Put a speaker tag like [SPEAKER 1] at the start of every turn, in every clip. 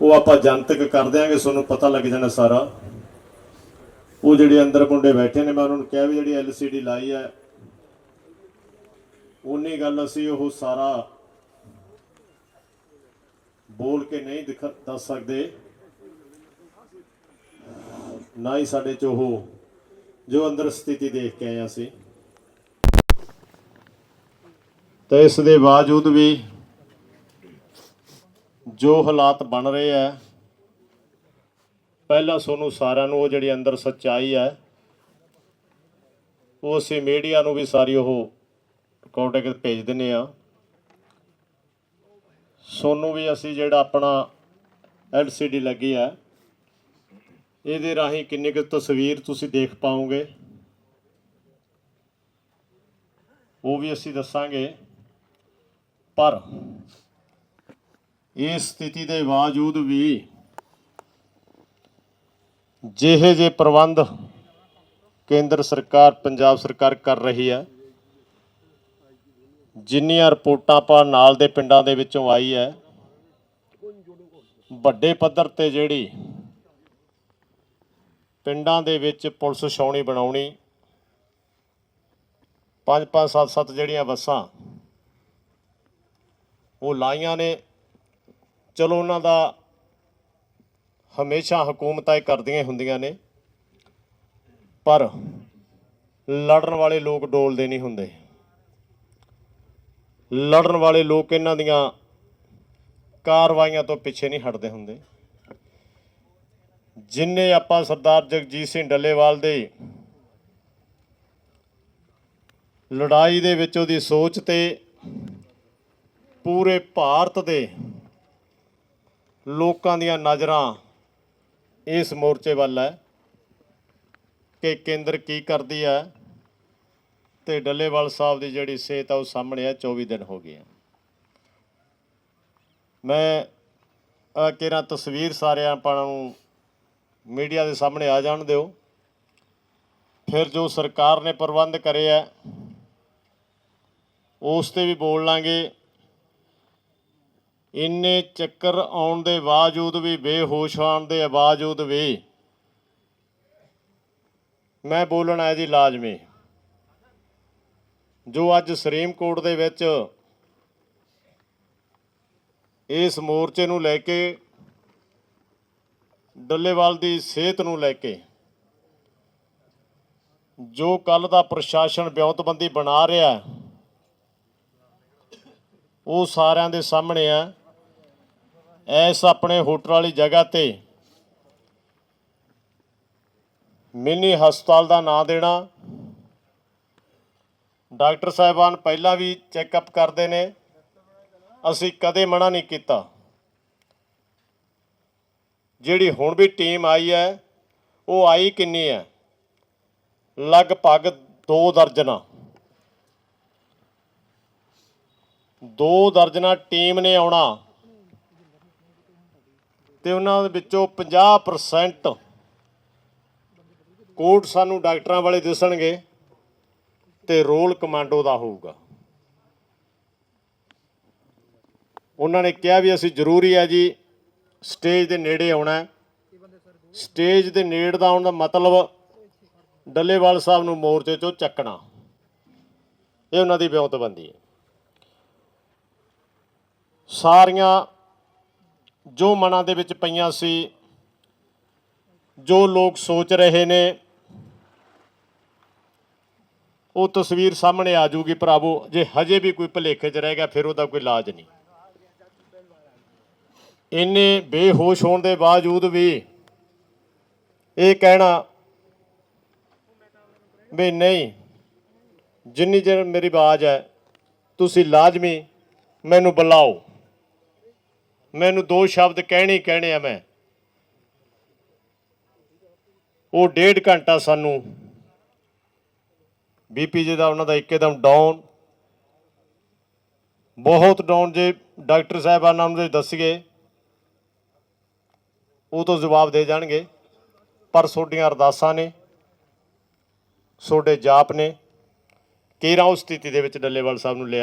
[SPEAKER 1] ਉਹ ਆਪਾਂ ਜਨਤਕ ਕਰ ਦਿਆਂਗੇ ਤੁਹਾਨੂੰ ਪਤਾ ਲੱਗ ਜਾਣਾ ਸਾਰਾ। ਉਹ ਜਿਹੜੇ ਅੰਦਰ ਮੁੰਡੇ ਬੈਠੇ ਨੇ, ਮੈਂ ਉਹਨਾਂ ਨੂੰ ਕਿਹਾ ਵੀ ਜਿਹੜੀ LCD ਲਾਈ ਹੈ ਉਨੀ ਗੱਲ ਅਸੀਂ ਉਹ ਸਾਰਾ ਬੋਲ ਕੇ ਨਹੀਂ ਦਿਖ, ਦੱਸ ਸਕਦੇ। ਨਾ ਹੀ ਸਾਡੇ ਚ ਉਹ, ਜੋ ਅੰਦਰ ਸਥਿਤੀ ਦੇਖ ਕੇ ਆਏ ਅਸੀਂ। ਤੇ ਇਸ ਦੇ ਬਾਵਜੂਦ ਵੀ ਜੋ ਹਾਲਾਤ ਬਣ ਰਹੇ ਆ ਪਹਿਲਾਂ ਤੁਹਾਨੂੰ ਸਾਰਿਆਂ ਨੂੰ ਉਹ ਜਿਹੜੀ ਅੰਦਰ ਸੱਚਾਈ ਹੈ ਉਹ ਅਸੀਂ ਮੀਡੀਆ ਨੂੰ ਵੀ ਸਾਰੀ ਉਹ ਰਿਕਾਰਡਿੰਗ ਭੇਜ ਦਿੰਨੇ ਆ। ਸੋਨੂੰ ਵੀ ਅਸੀਂ ਜਿਹੜਾ ਆਪਣਾ LCD ਲੱਗੀ ਆ ਇਹਦੇ ਰਾਹੀਂ ਕਿੰਨੀ ਕੁ ਤਸਵੀਰ ਤੁਸੀਂ ਦੇਖ ਪਾਓਗੇ। ਉਹ ਵੀ ਅਸੀਂ ਦੱਸਾਂਗੇ। ਪਰ ਇਸ ਸਥਿਤੀ ਦੇ ਬਾਵਜੂਦ ਵੀ ਜਿਹੇ ਜੇ ਪ੍ਰਬੰਧ ਕੇਂਦਰ ਸਰਕਾਰ, ਪੰਜਾਬ ਸਰਕਾਰ ਕਰ ਰਹੀ ਹੈ, ਜਿੰਨੀਆਂ ਰਿਪੋਰਟਾਂ ਆਪਾਂ ਨਾਲ ਦੇ ਪਿੰਡਾਂ ਦੇ ਵਿੱਚੋਂ ਆਈ ਹੈ, ਵੱਡੇ ਪੱਧਰ ਤੇ ਜਿਹੜੀ ਪਿੰਡਾਂ ਦੇ ਵਿੱਚ ਪੁਲਿਸ ਛਾਉਣੀ ਬਣਾਉਣੀ, ਪੰਜ ਪੰਜ ਸੱਤ ਸੱਤ ਜਿਹੜੀਆਂ ਬੱਸਾਂ, ਉਹ ਲਾਈਆਂ ਨੇ ਚਲੋ ਉਹਨਾਂ ਦਾ ਹਮੇਸ਼ਾ ਹਕੂਮਤਾਂ ਇਹ ਕਰਦੀਆਂ ਹੁੰਦੀਆਂ ਨੇ, ਪਰ ਲੜਨ ਵਾਲੇ ਲੋਕ ਡੋਲਦੇ ਨਹੀਂ ਹੁੰਦੇ। ਲੜਨ ਵਾਲੇ ਲੋਕ ਇਹਨਾਂ ਦੀਆਂ ਕਾਰਵਾਈਆਂ ਤੋਂ ਪਿੱਛੇ ਨਹੀਂ ਹਟਦੇ ਹੁੰਦੇ। ਜਿੰਨੇ ਆਪਾਂ ਸਰਦਾਰ ਜਗਜੀਤ ਸਿੰਘ ਡੱਲੇਵਾਲ ਦੇ ਲੜਾਈ ਦੇ ਵਿੱਚ ਉਹਦੀ ਸੋਚ ਤੇ ਪੂਰੇ ਭਾਰਤ ਦੇ ਲੋਕਾਂ ਦੀਆਂ ਨਜ਼ਰਾਂ ਇਸ ਮੋਰਚੇ ਵੱਲ ਹੈ ਕਿ ਕੇਂਦਰ ਕੀ ਕਰਦੀ ਹੈ ਤੇ ਡੱਲੇਵਾਲ ਸਾਹਿਬ ਦੀ ਜਿਹੜੀ ਸਿਹਤ ਆ ਉਹ ਸਾਹਮਣੇ ਆ 24 ਦਿਨ ਹੋ ਗਏ ਆ। ਮੈਂ ਆ ਕਿਹੜਾ ਤਸਵੀਰ ਸਾਰਿਆਂ ਆਪਾਂ ਨੂੰ ਮੀਡੀਆ ਦੇ ਸਾਹਮਣੇ ਆ ਜਾਣ ਦਿਓ। ਫਿਰ ਜੋ ਸਰਕਾਰ ਨੇ ਪ੍ਰਬੰਧ ਕਰੇ ਆ, ਉਸ ਤੇ ਵੀ ਬੋਲ ਲਾਂਗੇ। ਇੰਨੇ ਚੱਕਰ ਆਉਣ ਦੇ ਬਾਵਜੂਦ ਵੀ ਬੇਹੋਸ਼ ਹੋਣ ਦੇ ਬਾਵਜੂਦ ਵੀ ਮੈਂ ਬੋਲਣਾ ਹੈ ਜੀ ਲਾਜ਼ਮੀ ਜੋ ਅੱਜ ਸੁਪਰੀਮ ਕੋਰਟ ਦੇ ਵਿੱਚ ਇਸ ਮੋਰਚੇ ਨੂੰ ਲੈ ਕੇ, ਡੱਲੇਵਾਲ ਦੀ ਸਿਹਤ ਨੂੰ ਲੈ ਕੇ, ਜੋ ਕੱਲ ਦਾ ਪ੍ਰਸ਼ਾਸਨ ਵਿਉਂਤਬੰਦੀ ਬਣਾ ਰਿਹਾ ਉਹ ਸਾਰਿਆਂ ਦੇ ਸਾਹਮਣੇ ਆ ਇਸ ਆਪਣੇ ਹੋਟਲ ਵਾਲੀ ਜਗ੍ਹਾ ਤੇ ਮਿੰਨੀ ਹਸਪਤਾਲ ਦਾ ਨਾਂ ਦੇਣਾ। ਡਾਕਟਰ ਸਾਹਿਬਾਨ ਪਹਿਲਾਂ ਵੀ ਚੈੱਕਅਪ ਕਰਦੇ ਨੇ। ਅਸੀਂ ਕਦੇ ਮਨਾ ਨਹੀਂ ਕੀਤਾ। ਜਿਹੜੀ ਹੁਣ ਵੀ ਟੀਮ ਆਈ ਹੈ, ਉਹ ਆਈ ਕਿੰਨੀ ਹੈ? ਲਗਭਗ 2 ਦਰਜਨਾਂ। ਦੋ ਦਰਜਨਾਂ ਟੀਮ ਨੇ ਆਉਣਾ। ਤੇ ਉਹਨਾਂ ਦੇ ਵਿੱਚੋਂ 50% ਕੋਟ ਸਾਨੂੰ ਡਾਕਟਰਾਂ ਵਾਲੇ ਦਿਸਣਗੇ ਤੇ ਰੋਲ ਕਮਾਂਡੋ ਦਾ ਹੋਊਗਾ। ਉਹਨਾਂ ਨੇ ਕਿਹਾ ਵੀ ਅਸੀਂ ਜ਼ਰੂਰੀ ਹੈ ਜੀ, ਸਟੇਜ ਦੇ ਨੇੜੇ ਆਉਣਾ ਸਟੇਜ ਦੇ ਨੇੜੇ ਦਾ ਆਉਣ ਦਾ ਮਤਲਬ ਡੱਲੇਵਾਲ ਸਾਹਿਬ ਨੂੰ ਮੋਰਚੇ ਚੋਂ ਚੱਕਣਾ। ਇਹ ਉਹਨਾਂ ਦੀ ਵਿਉਂਤਬੰਦੀ ਹੈ। ਸਾਰੀਆਂ ਜੋ ਮਨਾਂ ਦੇ ਵਿੱਚ ਪਈਆਂ ਸੀ, ਜੋ ਲੋਕ ਸੋਚ ਰਹੇ ਨੇ, ਉਹ ਤਸਵੀਰ ਸਾਹਮਣੇ ਆ ਜੂਗੀ ਭਰਾਵੋ, ਜੇ ਹਜੇ ਵੀ ਕੋਈ ਭਲੇਖੇ 'ਚ ਰਹਿ ਗਿਆ, ਫਿਰ ਉਹਦਾ ਕੋਈ ਇਲਾਜ ਨਹੀਂ। ਇੰਨੇ ਬੇਹੋਸ਼ ਹੋਣ ਦੇ ਬਾਵਜੂਦ ਵੀ ਇਹ ਕਹਿਣਾ ਵੀ ਨਹੀਂ, ਜਿੰਨੀ ਚਿਰ ਮੇਰੀ ਆਵਾਜ਼ ਹੈ, ਤੁਸੀਂ ਲਾਜ਼ਮੀ ਮੈਨੂੰ ਬੁਲਾਓ। ਮੈਨੂੰ ਦੋ ਸ਼ਬਦ ਕਹਿਣੇ ਕਹਿਣੇ ਆ ਮੈਂ। ਉਹ ਡੇਢ ਘੰਟਾ ਸਾਨੂੰ ਬੀਪੀ ਜੀ ਦਾ ਉਹਨਾਂ ਦਾ ਇੱਕਦਮ ਡਾਊਨ। ਬਹੁਤ ਡਾਊਨ ਜੇ ਡਾਕਟਰ ਸਾਹਿਬਾਨਾਂ ਨੂੰ ਦੱਸੀਏ, ਉਹ ਤੋਂ ਜਵਾਬ ਦੇ ਜਾਣਗੇ। ਪਰ ਤੁਹਾਡੀਆਂ ਅਰਦਾਸਾਂ ਨੇ ਤੁਹਾਡੇ ਜਾਪ ਨੇ, ਕੇਰਾ ਉਸ ਸਥਿਤੀ ਦੇ ਵਿੱਚ ਡੱਲੇਵਾਲ ਸਾਹਿਬ ਨੂੰ ਲੈ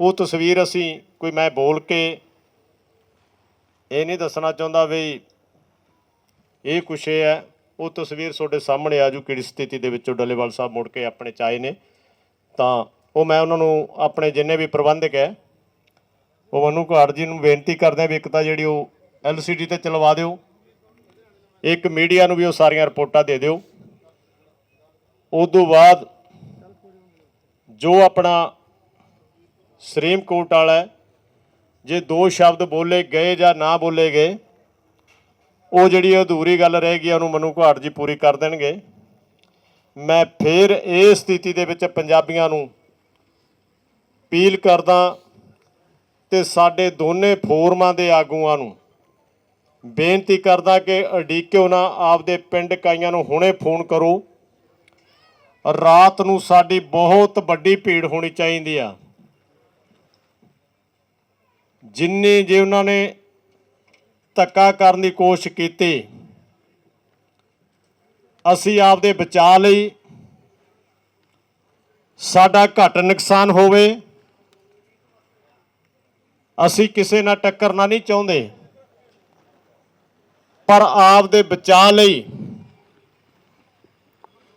[SPEAKER 1] ਉਹ ਤਸਵੀਰ ਅਸੀਂ ਕੋਈ ਮੈਂ ਬੋਲ ਕੇ ਇਹ ਨਹੀਂ ਦੱਸਣਾ ਚਾਹੁੰਦਾ ਵੀ ਇਹ ਕੁਛ ਇਹ ਹੈ। ਉਹ ਤਸਵੀਰ ਤੁਹਾਡੇ ਸਾਹਮਣੇ ਆ ਜੂ ਕਿਹੜੀ ਸਥਿਤੀ ਦੇ ਵਿੱਚੋਂ ਡੱਲੇਵਾਲ ਸਾਹਿਬ ਮੁੜ ਕੇ ਆਪਣੇ ਚ ਆਏ ਨੇ। ਤਾਂ ਉਹ ਮੈਂ ਉਹਨਾਂ ਨੂੰ ਆਪਣੇ ਜਿੰਨੇ ਵੀ ਪ੍ਰਬੰਧਕ ਹੈ, ਉਹ ਮਨੂ ਘਾੜ ਜੀ ਨੂੰ ਬੇਨਤੀ ਕਰਦੇ ਵੀ ਇੱਕ ਤਾਂ ਜਿਹੜੀ ਉਹ ਐਲਸੀਡੀ ਤੇ ਚਲਵਾ ਦਿਓ। ਇੱਕ ਮੀਡੀਆ ਨੂੰ ਵੀ ਉਹ ਸਾਰੀਆਂ ਰਿਪੋਰਟਾਂ ਦੇ ਦਿਓ। ਉਸ ਤੋਂ ਬਾਅਦ ਜੋ ਆਪਣਾ ਸੁਪਰੀਮ ਕੋਰਟ ਵਾਲਾ ਜੇ ਦੋ ਸ਼ਬਦ ਬੋਲੇ ਗਏ ਜਾਂ ਨਾ ਬੋਲੇ ਗਏ, ਉਹ ਜਿਹੜੀ ਅਧੂਰੀ ਗੱਲ ਰਹਿ ਗਈ ਉਹਨੂੰ ਮਨੂ ਘਾਟ ਜੀ ਪੂਰੀ ਕਰ ਦੇਣਗੇ। ਮੈਂ ਫਿਰ ਇਹ ਸਥਿਤੀ ਦੇ ਵਿੱਚ ਪੰਜਾਬੀਆਂ ਨੂੰ ਅਪੀਲ ਕਰਦਾ ਤੇ ਸਾਡੇ ਦੋਨੇ ਫੋਰਮਾਂ ਦੇ ਆਗੂਆਂ ਨੂੰ ਬੇਨਤੀ ਕਰਦਾ ਕਿ ਅਡੀਕਿਓ ਨਾ, ਆਪਦੇ ਪਿੰਡ ਕਾਈਆਂ ਨੂੰ ਹੁਣੇ ਫੋਨ ਕਰੋ। ਰਾਤ ਨੂੰ ਸਾਡੀ ਬਹੁਤ ਵੱਡੀ ਭੀੜ ਹੋਣੀ ਚਾਹੀਦੀ ਆ। ਜਿੰਨੀ ਜੇ ਉਹਨਾਂ ਨੇ ਧੱਕਾ ਕਰਨ ਦੀ ਕੋਸ਼ਿਸ਼ ਕੀਤੀ, ਅਸੀਂ ਆਪਦੇ ਬਚਾਅ ਲਈ ਸਾਡਾ ਘੱਟ ਨੁਕਸਾਨ ਹੋਵੇ। ਅਸੀਂ ਕਿਸੇ ਨਾਲ ਟੱਕਰਨਾ ਨਹੀਂ ਚਾਹੁੰਦੇ, ਪਰ ਆਪਦੇ ਬਚਾਅ ਲਈ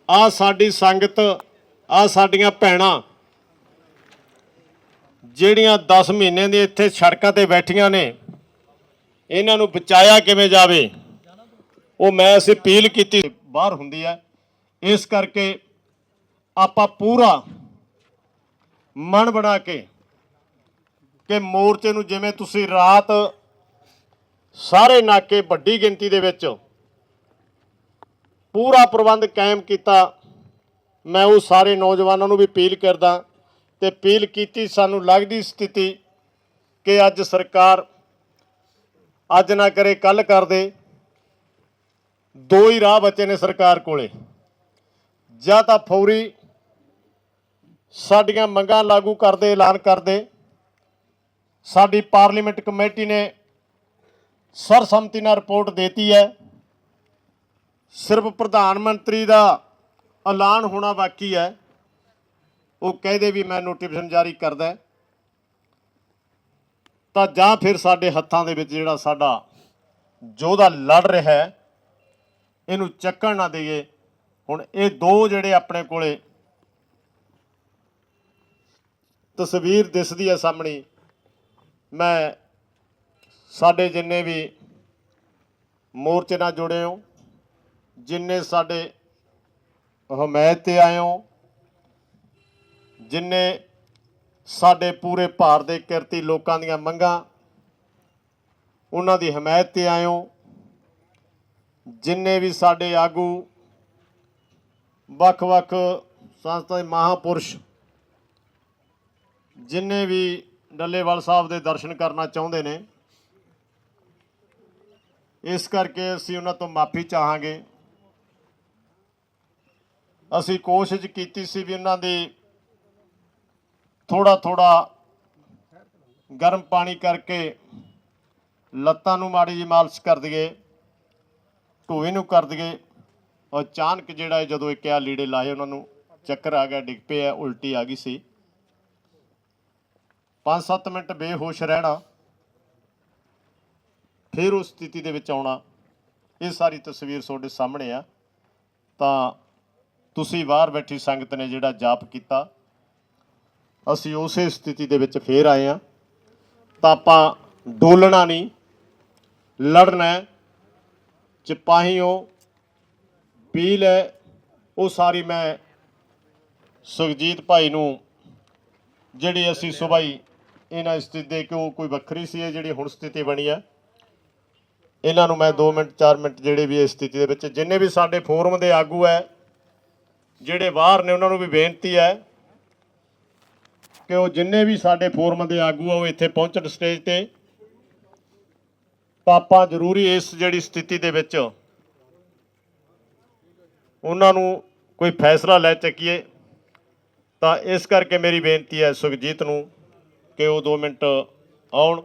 [SPEAKER 1] ਆ ਸਾਡੀ ਸੰਗਤ ਆ ਸਾਡੀਆਂ ਭੈਣਾਂ ਜਿਹੜੀਆਂ 10 ਮਹੀਨੇ ਦੇ ਇੱਥੇ ਸੜਕਾਂ ਤੇ ਬੈਠੀਆਂ ਨੇ, ਇਹਨਾਂ ਨੂੰ ਬਚਾਇਆ ਕਿਵੇਂ ਜਾਵੇ? ਉਹ ਮੈਂ ਅਸੀਂ ਅਪੀਲ ਕੀਤੀ, ਬਾਹਰ ਹੁੰਦੀ ਹੈ। ਇਸ ਕਰਕੇ ਆਪਾਂ ਪੂਰਾ ਮਨ ਬਣਾ ਕੇ ਕਿ ਮੋਰਚੇ ਨੂੰ ਜਿਵੇਂ ਤੁਸੀਂ ਰਾਤ ਸਾਰੇ ਨਾਕੇ ਵੱਡੀ ਗਿਣਤੀ ਦੇ ਵਿੱਚ ਪੂਰਾ ਪ੍ਰਬੰਧ ਕਾਇਮ ਕੀਤਾ, ਮੈਂ ਉਹ ਸਾਰੇ ਨੌਜਵਾਨਾਂ ਨੂੰ ਵੀ ਅਪੀਲ ਕਰਦਾ। ਤੇ ਅਪੀਲ ਕੀਤੀ, ਸਾਨੂੰ ਲੱਗਦੀ ਸਥਿਤੀ ਕਿ ਅੱਜ ਸਰਕਾਰ ਅੱਜ ਨਾ ਕਰੇ ਕੱਲ ਕਰ ਦੇ। ਦੋ ਹੀ ਰਾਹ ਬਚੇ ਨੇ ਸਰਕਾਰ ਕੋਲੇ। ਜਾਂ ਤਾਂ ਫੌਰੀ ਸਾਡੀਆਂ ਮੰਗਾਂ ਲਾਗੂ ਕਰਦੇ, ਐਲਾਨ ਕਰਦੇ। ਸਾਡੀ ਪਾਰਲੀਮੈਂਟ ਕਮੇਟੀ ਨੇ ਸਰਸੰਮਤੀ ਨਾਲ ਰਿਪੋਰਟ ਦੇਤੀ ਹੈ। ਸਿਰਫ ਪ੍ਰਧਾਨ ਮੰਤਰੀ ਦਾ ਐਲਾਨ ਹੋਣਾ ਬਾਕੀ ਹੈ। ਉਹ ਕਹਦੇ ਵੀ ਮੈਂ ਨੋਟੀਫਿਕੇਸ਼ਨ ਜਾਰੀ ਕਰਦਾ ਤਾਂ ਜਾਂ ਫਿਰ ਸਾਡੇ ਹੱਥਾਂ ਦੇ ਵਿੱਚ ਜਿਹੜਾ ਸਾਡਾ ਯੋਧਾ ਲੜ ਰਿਹਾ ਹੈ, ਇਹਨੂੰ ਚੱਕਣ ਨਾ ਦਈਏ। ਹੁਣ ਇਹ ਦੋ ਜਿਹੜੇ ਆਪਣੇ ਕੋਲੇ ਤਸਵੀਰ ਦਿਸਦੀ ਹੈ ਸਾਹਮਣੇ, ਮੈਂ ਸਾਡੇ ਜਿੰਨੇ ਵੀ ਮੋਰਚੇ ਨਾਲ ਜੁੜੇ ਹੋ, ਜਿੰਨੇ ਸਾਡੇ ਹਮਾਇਤ ਤੇ ਆਏ ਹੋ ਜਿੰਨੇ ਸਾਡੇ ਪੂਰੇ ਭਾਰਤ ਦੇ ਕਿਰਤੀ ਲੋਕਾਂ ਦੀਆਂ ਮੰਗਾਂ, ਉਹਨਾਂ ਦੀ ਹਮਾਇਤ ਤੇ ਆਇਓ ਜਿੰਨੇ ਵੀ ਸਾਡੇ ਆਗੂ, ਵੱਖ-ਵੱਖ ਸੰਸਥਾ ਦੇ ਮਹਾਪੁਰਸ਼, ਜਿੰਨੇ ਵੀ ਡੱਲੇਵਾਲ ਸਾਹਿਬ ਦੇ ਦਰਸ਼ਨ ਕਰਨਾ ਚਾਹੁੰਦੇ ਨੇ, ਇਸ ਕਰਕੇ ਅਸੀਂ ਉਹਨਾਂ ਤੋਂ ਮਾਫੀ ਚਾਹਾਂਗੇ। ਅਸੀਂ ਕੋਸ਼ਿਸ਼ ਕੀਤੀ ਸੀ ਵੀ ਉਹਨਾਂ ਦੀ ਥੋੜਾ ਥੋੜਾ ਗਰਮ ਪਾਣੀ ਕਰਕੇ ਲੱਤਾਂ ਨੂੰ ਮਾੜੀ ਜੀ ਮਾਲਿਸ਼ ਕਰ ਦਈਏ ਢੋਏ ਨੂੰ ਕਰ ਦਈਏ ਔਰ ਅਚਾਨਕ ਜਿਹੜਾ ਜਦੋਂ ਇੱਕ ਆ ਲੀੜੇ ਲਾਏ ਉਹਨਾਂ ਨੂੰ ਚੱਕਰ ਆ ਗਿਆ, ਡਿੱਗ ਪਿਆ, ਉਲਟੀ ਆ ਗਈ ਸੀ। 5-7 ਮਿੰਟ ਬੇਹੋਸ਼ ਰਹਿਣਾ, ਫਿਰ ਉਸ ਸਥਿਤੀ ਦੇ ਵਿੱਚ ਆਉਣਾ, ਇਹ ਸਾਰੀ ਤਸਵੀਰ ਤੁਹਾਡੇ ਸਾਹਮਣੇ ਆ। ਤਾਂ ਤੁਸੀਂ ਬਾਹਰ ਬੈਠੀ ਸੰਗਤ ਨੇ ਜਿਹੜਾ ਜਾਪ ਕੀਤਾ ਅਸੀਂ ਉਸੇ ਸਥਿਤੀ ਦੇ ਵਿੱਚ ਫੇਰ ਆਏ ਆ ਤਾਂ ਆਪਾਂ ਡੋਲਣਾ ਨਹੀਂ, ਲੜਨਾ ਹੈ। ਸਿਪਾਹੀਓ ਪੀਲ ਹੈ ਉਹ ਸਾਰੀ ਮੈਂ ਸੁਖਜੀਤ ਭਾਈ ਨੂੰ, ਜਿਹੜੀ ਅਸੀਂ ਸੁਬਾਈ ਇਹਨਾਂ ਸਥਿਤੀ ਦੇ ਕਿਉਂ ਕੋਈ ਵੱਖਰੀ ਸੀ, ਇਹ ਜਿਹੜੀ ਹੁਣ ਸਥਿਤੀ ਬਣੀ ਹੈ ਇਹਨਾਂ ਨੂੰ ਮੈਂ 2 ਮਿੰਟ 4 ਮਿੰਟ ਜਿਹੜੇ ਵੀ ਇਸ ਸਥਿਤੀ ਦੇ ਵਿੱਚ, ਜਿੰਨੇ ਵੀ ਸਾਡੇ ਫੋਰਮ ਦੇ ਆਗੂ ਹੈ, ਜਿਹੜੇ ਬਾਹਰ ਨੇ, ਉਹਨਾਂ ਨੂੰ ਵੀ ਬੇਨਤੀ ਹੈ ਕਿ ਉਹ ਜਿੰਨੇ ਵੀ ਸਾਡੇ ਫੋਰਮ ਦੇ ਆਗੂ ਆ, ਉਹ ਇੱਥੇ ਪਹੁੰਚਣ ਸਟੇਜ ਤੇ। ਤਾਂ ਆਪਾਂ ਜ਼ਰੂਰੀ ਇਸ ਜਿਹੜੀ ਸਥਿਤੀ ਦੇ ਵਿੱਚ ਉਹਨਾਂ ਨੂੰ ਕੋਈ ਫੈਸਲਾ ਲੈ ਚੱਕੀਏ, ਤਾਂ ਇਸ ਕਰਕੇ ਮੇਰੀ ਬੇਨਤੀ ਹੈ ਸੁਖਜੀਤ ਨੂੰ ਕਿ ਉਹ 2 ਮਿੰਟ ਆਉਣ,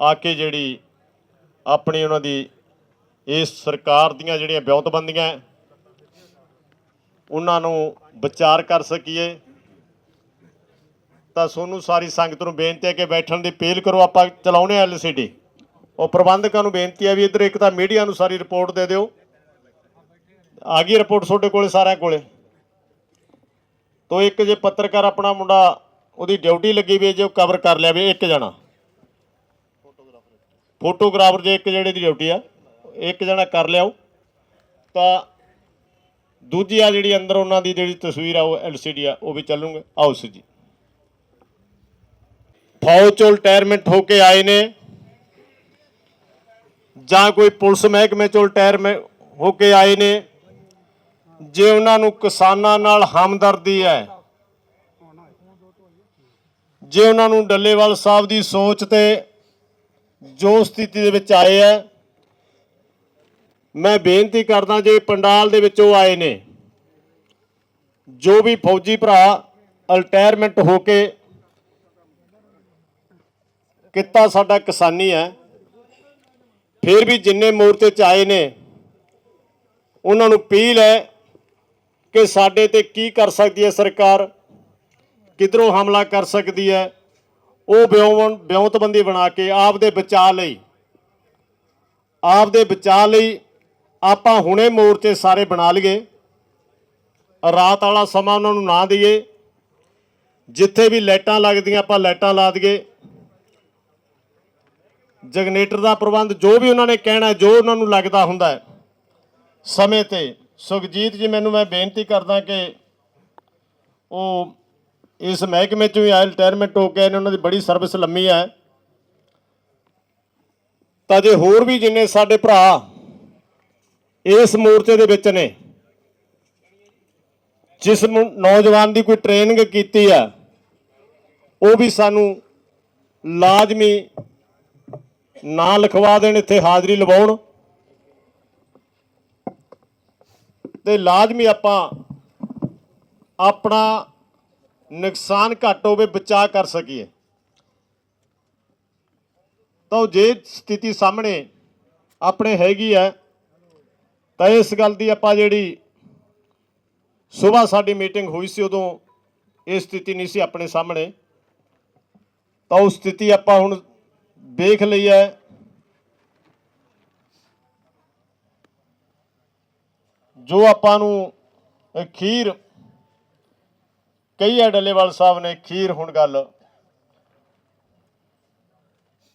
[SPEAKER 1] ਆ ਕੇ ਜਿਹੜੀ ਆਪਣੀ ਉਹਨਾਂ ਦੀ ਇਸ ਸਰਕਾਰ ਦੀਆਂ ਜਿਹੜੀਆਂ ਵਿਉਂਤਬੰਦੀਆਂ ਉਹਨਾਂ ਨੂੰ ਵਿਚਾਰ ਕਰ ਸਕੀਏ। ਤਾਂ ਸੋਨੂੰ ਸਾਰੀ ਸੰਗਤ ਨੂੰ ਬੇਨਤੀ ਹੈ ਕਿ ਬੈਠਣ ਦੀ ਅਪੀਲ ਕਰੋ, ਆਪਾਂ ਚਲਾਉਣੇ ਐਲਸੀਡੀ ਉਹ ਪ੍ਰਬੰਧਕਾਂ ਨੂੰ ਬੇਨਤੀ ਹੈ ਵੀ ਇੱਧਰ ਇੱਕ ਤਾਂ ਮੀਡੀਆ ਨੂੰ ਸਾਰੀ ਰਿਪੋਰਟ ਦੇ ਦਿਓ। ਆ ਗਈ ਰਿਪੋਰਟ ਤੁਹਾਡੇ ਕੋਲੇ, ਸਾਰਿਆਂ ਕੋਲੇ। ਤੋ ਇੱਕ ਜੇ ਪੱਤਰਕਾਰ ਆਪਣਾ ਮੁੰਡਾ ਉਹਦੀ ਡਿਊਟੀ ਲੱਗੀ ਵੀ ਜੇ ਉਹ ਕਵਰ ਕਰ ਲਿਆ ਵੀ ਇੱਕ ਜਣਾ। ਫੋਟੋਗ੍ਰਾਫਰ ਜੇ ਇੱਕ ਜਿਹੜੇ ਦੀ ਡਿਊਟੀ ਆ, ਇੱਕ ਜਣਾ ਕਰ ਲਿਆਓ। ਤਾਂ ਦੂਜੀ ਆ ਜਿਹੜੀ ਅੰਦਰ ਉਹਨਾਂ ਦੀ ਜਿਹੜੀ ਤਸਵੀਰ ਆ, ਉਹ ਐਲਸੀਡੀ ਆ, ਉਹ ਵੀ ਚੱਲੂਗਾ। ਆਓ ਸੀ ਜੀ। ਫੌਜ ਚੋਂ ਰਿਟਾਇਰਮੈਂਟ ਹੋ ਕੇ ਆਏ ਨੇ। ਜਾਂ ਕੋਈ ਪੁਲਿਸ ਮਹਿਕਮੇ ਚੋਂ ਰਿਟਾਇਰਮੈਂਟ ਹੋ ਕੇ ਆਏ ਨੇ। ਜੇ ਉਹਨਾਂ ਨੂੰ ਕਿਸਾਨਾਂ ਨਾਲ ਹਮਦਰਦੀ ਹੈ, ਜੇ ਉਹਨਾਂ ਨੂੰ ਡੱਲੇਵਾਲ ਸਾਹਿਬ ਦੀ ਸੋਚ ਤੇ ਜੋ ਸਥਿਤੀ ਦੇ ਵਿੱਚ ਆਏ ਹੈ, ਮੈਂ ਬੇਨਤੀ ਕਰਦਾ ਜੇ ਪੰਡਾਲ ਦੇ ਵਿੱਚ ਉਹ ਆਏ ਨੇ, ਜੋ ਵੀ ਫੌਜੀ ਭਰਾ ਰਿਟਾਇਰਮੈਂਟ ਹੋ ਕੇ ਕਿੱਤਾ ਸਾਡਾ ਕਿਸਾਨੀ ਹੈ। ਫਿਰ ਵੀ ਜਿੰਨੇ ਮੋਰਚੇ ਚ ਆਏ ਨੇ, ਉਹਨਾਂ ਨੂੰ ਅਪੀਲ ਹੈ ਕਿ ਸਾਡੇ ਤੇ ਕੀ ਕਰ ਸਕਦੀ ਹੈ ਸਰਕਾਰ, ਕਿਧਰੋਂ ਹਮਲਾ ਕਰ ਸਕਦੀ ਹੈ, ਉਹ ਬਿਉਂ ਬਿਉਂਤਬੰਦੀ ਬਣਾ ਕੇ ਆਪ ਦੇ ਬਚਾਅ ਲਈ ਆਪ ਦੇ ਬਚਾਅ ਲਈ ਆਪਾਂ ਹੁਣੇ ਮੋਰਚੇ ਸਾਰੇ ਬਣਾ ਲਈਏ। ਰਾਤ ਵਾਲਾ ਸਮਾਂ ਉਹਨਾਂ ਨੂੰ ਨਾ ਦਈਏ। ਜਿੱਥੇ ਵੀ ਲਾਈਟਾਂ ਲੱਗਦੀਆਂ, ਆਪਾਂ ਲਾਈਟਾਂ ਲਾ ਦਈਏ। ਜਨਰੇਟਰ ਦਾ ਪ੍ਰਬੰਧ ਜੋ ਵੀ ਉਹਨਾਂ ਨੇ ਕਹਿਣਾ, ਜੋ ਉਹਨਾਂ ਨੂੰ ਲੱਗਦਾ ਹੁੰਦਾ ਸਮੇਂ ਤੇ ਸੁਖਜੀਤ ਜੀ, ਮੈਨੂੰ ਮੈਂ ਬੇਨਤੀ ਕਰਦਾ ਕਿ ਉਹ ਇਸ ਮਹਿਕਮੇ ਚੋਂ ਹੀ ਆਏ ਰਿਟਾਇਰਮੈਂਟ ਹੋ ਕੇ ਆਏ ਨੇ, ਉਹਨਾਂ ਦੀ ਬੜੀ ਸਰਵਿਸ ਲੰਮੀ ਹੈ। ਤਾਂ ਜੇ ਹੋਰ ਵੀ ਜਿੰਨੇ ਸਾਡੇ ਭਰਾ ਇਸ ਮੋਰਚੇ ਦੇ ਵਿੱਚ ਨੇ, ਜਿਸ ਨੌਜਵਾਨ ਦੀ ਕੋਈ ਟ੍ਰੇਨਿੰਗ ਕੀਤੀ ਆ ਉਹ ਵੀ ਸਾਨੂੰ ਲਾਜ਼ਮੀ ਨਾਂ ਲਿਖਵਾ ਦੇਣ, ਇੱਥੇ ਹਾਜ਼ਰੀ ਲਵਾਉਣ। ਤੇ ਲਾਜ਼ਮੀ ਆਪਾਂ ਆਪਣਾ ਨੁਕਸਾਨ ਘੱਟ ਹੋਵੇ, ਬਚਾ ਕਰ ਸਕੀਏ। ਤਾਂ ਜੇ ਸਥਿਤੀ ਸਾਹਮਣੇ ਆਪਣੇ ਹੈਗੀ ਹੈ, ਤਾਂ ਇਸ ਗੱਲ ਦੀ ਆਪਾਂ ਜਿਹੜੀ ਸਵੇਰ ਸਾਡੀ ਮੀਟਿੰਗ ਹੋਈ ਸੀ, ਉਦੋਂ ਇਹ ਸਥਿਤੀ ਨਹੀਂ ਸੀ ਆਪਣੇ ਸਾਹਮਣੇ। ਤਾਂ ਉਹ ਸਥਿਤੀ ਆਪਾਂ ਹੁਣ ਵੇਖ ਲਈ ਹੈ। ਜੋ ਆਪਾਂ ਨੂੰ ਅਖੀਰ ਕਹੀ ਹੈ ਡੱਲੇਵਾਲ ਸਾਹਿਬ ਨੇ ਅਖੀਰ ਹੁਣ ਗੱਲ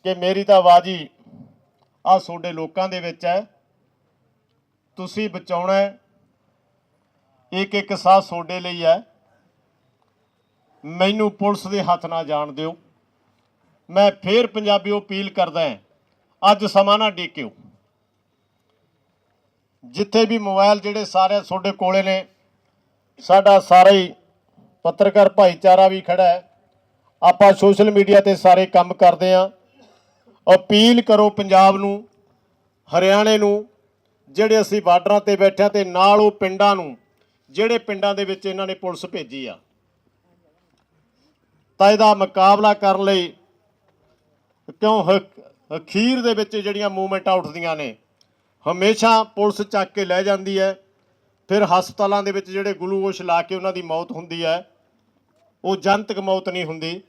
[SPEAKER 1] ਕਿ ਮੇਰੀ ਤਾਂ ਬਾਜੀ ਆ ਤੁਹਾਡੇ ਲੋਕਾਂ ਦੇ ਵਿੱਚ ਹੈ। ਤੁਸੀਂ ਬਚਾਉਣਾ ਇੱਕ ਇੱਕ ਸਾਹ ਤੁਹਾਡੇ ਲਈ ਹੈ। ਮੈਨੂੰ ਪੁਲਿਸ ਦੇ ਹੱਥ ਨਾ ਜਾਣ ਦਿਓ। ਮੈਂ ਫੇਰ ਪੰਜਾਬੀਓ ਅਪੀਲ ਕਰਦਾ ਹਾਂ, ਅੱਜ ਸਮਾਂ ਨਾ ਡੇਕਿਓ। ਜਿੱਥੇ ਵੀ ਮੋਬਾਈਲ ਜਿਹੜੇ ਸਾਰੇ ਤੁਹਾਡੇ ਕੋਲੇ ਨੇ, ਸਾਡਾ ਸਾਰਾ ਹੀ ਪੱਤਰਕਾਰ ਭਾਈਚਾਰਾ ਵੀ ਖੜਾ ਹੈ। ਆਪਾਂ ਸੋਸ਼ਲ ਮੀਡੀਆ ਤੇ ਸਾਰੇ ਕੰਮ ਕਰਦੇ ਆਂ ਅਪੀਲ ਕਰੋ ਪੰਜਾਬ ਨੂੰ, ਹਰਿਆਣੇ ਨੂੰ, ਜਿਹੜੇ ਅਸੀਂ ਬਾਰਡਰਾਂ ਤੇ ਬੈਠਿਆਂ ਤੇ ਨਾਲ ਉਹ ਪਿੰਡਾਂ ਨੂੰ, ਜਿਹੜੇ ਪਿੰਡਾਂ ਦੇ ਵਿੱਚ ਇਹਨਾਂ ਨੇ ਪੁਲਿਸ ਭੇਜੀ ਆ। ਤਾਂ ਇਹਦਾ ਮੁਕਾਬਲਾ ਕਰਨ ਲਈ ਕਿਉਂ ਹ- ਅਖੀਰ ਦੇ ਵਿੱਚ ਜਿਹੜੀਆਂ ਮੂਵਮੈਂਟਾਂ ਉੱਠਦੀਆਂ ਨੇ, ਹਮੇਸ਼ਾ ਪੁਲਿਸ ਚੱਕ ਕੇ ਲੈ ਜਾਂਦੀ ਹੈ, ਫਿਰ ਹਸਪਤਾਲਾਂ ਦੇ ਵਿੱਚ ਜਿਹੜੇ ਗਲੂਕੋਸ਼ ਲਾ ਕੇ ਉਹਨਾਂ ਦੀ ਮੌਤ ਹੁੰਦੀ ਹੈ, ਉਹ ਜਨਤਕ ਮੌਤ ਨਹੀਂ ਹੁੰਦੀ।